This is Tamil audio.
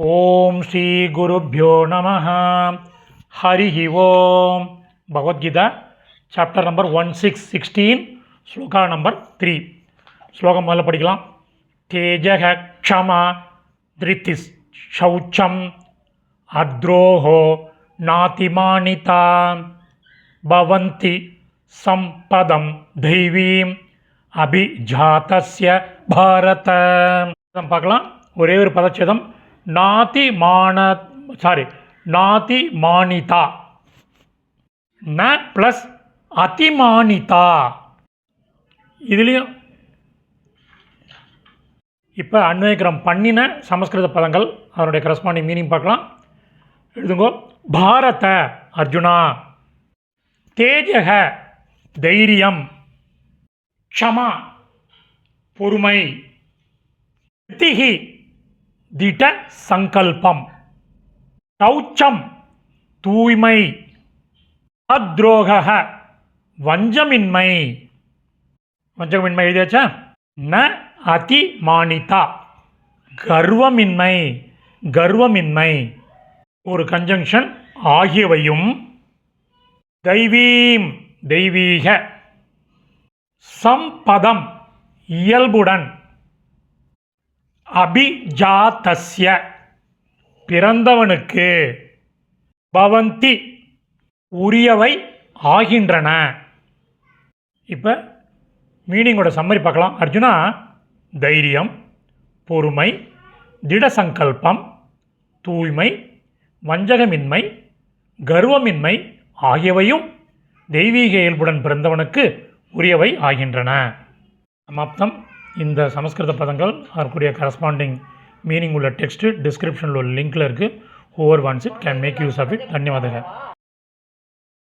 ఓం శ్రీ గురుభ్యో నమ హరి ఓం Bhagavad Gita chapter number one six sixteen shloka number three ஸ்லோகம் முதல்ல படிக்கலாம் தேஜக க்ஷமா திருத்திஸ் சௌச்சம் அத்ரோஹோ நாதிமானிதா பவந்தி சம்பதம் தெய்வீம் அபிஜாத்தஸ்ய பாரத பார்க்கலாம் ஒரே ஒரு பதச்சேதம் நாதி மான சாரி நாதி மானிதா ந ப்ளஸ் அதிமானிதா. இதுலேயும் இப்போ அன்வயக்கிரம் பண்ணின சமஸ்கிருத பதங்கள் அதனுடைய கரஸ்பாண்டிங் மீனிங் பார்க்கலாம். எழுதுங்கோ. பாரத அர்ஜுனா. தேஜக தைரியம். க்ஷமா பொறுமை. திகி திட சங்கல்பம். கௌச்சம் தூய்மை. அத்ரோக வஞ்சமின்மை. வஞ்சகமின்மை எழுதியாச்சா? ந அதிமானிதா. கர்வமின்மை கர்வமின்மை. ஒரு கன்ஜங்ஷன் ஆகியவையும் தெய்வீம் தெய்வீக. சம்பதம் இயல்புடன். அபிஜாத்தஸ்ய. பிறந்தவனுக்கு பவந்தி உரியவை ஆகின்றன. இப்போ மீனிங்கோட சம்மரி பார்க்கலாம். அர்ஜுனா தைரியம் பொறுமை திட சங்கல்பம் தூய்மை வஞ்சகமின்மை கர்வமின்மை ஆகியவையும் தெய்வீக இயல்புடன் பிறந்தவனுக்கு உரியவை ஆகின்றன. மொத்தம் இந்த சமஸ்கிருத பதங்கள் அதற்குரிய கரஸ்பாண்டிங் மீனிங் உள்ள டெக்ஸ்ட்டு டிஸ்கிரிப்ஷனில் உள்ள லிங்க்கில் இருக்குது over once it can make use of it தன்யவாதங்கள்.